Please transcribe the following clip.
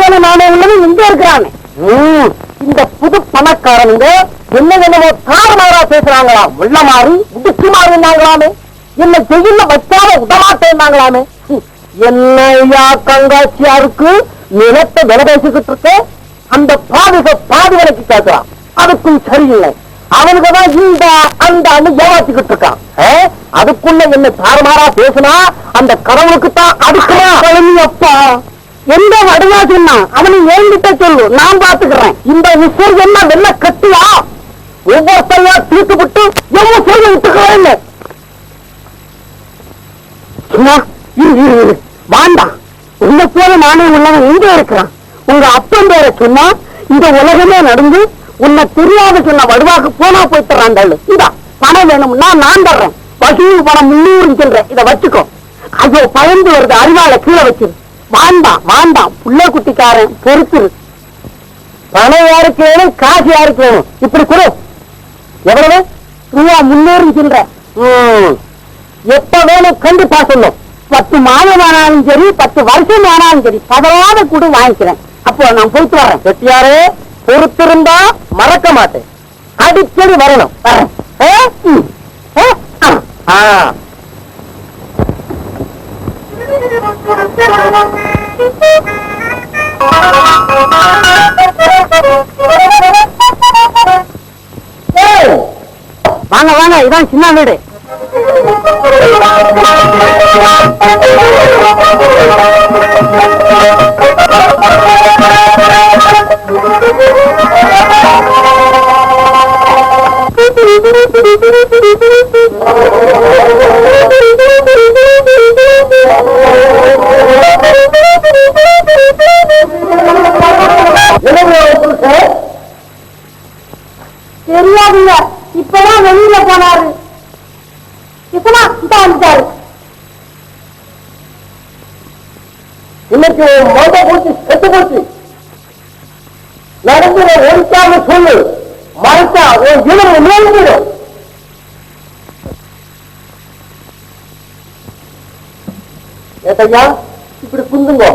போல உள்ளது இங்க இருக்கிறானே. ம், இந்த புது பணக்காரனுங்க என்ன என்னவோ தாறுமாறா பேசுறாங்களா? உள்ள மாறி உடுச்சு மாறினாங்களாமே. என்ன ஜெயில வச்சால விடமாட்டேன்னாங்களாமே ஹம், என்னையா கங்காச்சியாருக்கு நிலத்தை விலை பேசிக்கிட்டு இருக்க? அந்த பாதுக பாதி விலைக்கு கேட்கிறான் அதுக்கும் சரியில்லை. அவனுக்கு தான் இந்த அந்த ஏமாத்திக்கிட்டு இருக்கான். அதுக்குள்ள என்ன தாறுமாறா பேசினா அந்த கடவுளுக்கு தான் அதுக்குமா அப்பா எந்த வடுவா சொன்னா அவனை ஏங்கிட்ட சொல்லு. நான் பாத்துக்கிறேன் இந்த விஷயம் என்ன வெள்ள கட்டியா? ஒவ்வொருத்தையா தீர்த்து விட்டு எவ்வளவு சொல்லி விட்டுக்கிறேன் சும்மா இரு இரு. உன்னை போல நானே உள்ளவன் எங்க இருக்கிறான். உங்க அப்பன் பேரை சொன்னா இந்த உலகமே நடந்து உன்னை தெரியாத சொன்ன வடுவாக்கு போனா போயிட்டுறான் இதா பணம் வேணும்னா நான் தர்றேன். வசூல் பணம் முன்னூறு சொல்றேன். இதை வச்சுக்கோ. ஐயோ பயந்து வருது. அறிவாள கீழே வச்சிரு. வாண்டாம் வாண்டாம். புள்ள குட்டிக்காரன் பொறுத்துரு பணம் யாருக்கு வேணும் காசு யாருக்கு வேணும். இப்படி கொடு. எவ்வளவு? ரூபா முன்னூறு சொல்ற எப்ப வேணும் கண்டிப்பா சொல்லும். பத்து மாதம் ஆனாலும் சரி பத்து வருஷம் ஆனாலும் சரி பதவாத கூட வாங்கிக்கிறேன். அப்போ நான் போயிட்டு வரேன் வெட்டியாரே பொறுத்திருந்தா மறக்க மாட்டேன். அடிக்கடி வரணும். வரேன். ஆ? வாங்க வாங்க இதான் சின்ன வீடு. தெரியாதுங்க. இப்பதான் வெளியில போனாரு. இப்பதான் வந்துட்டாரு. இன்னைக்கு மொத போச்சு செத்து போச்சு. நடந்து ஒழிக்காம சொல்லு. மறைச்சா உன் ஜீவனம் மேலிடும் ஏட்டையா இப்படி குந்துங்க.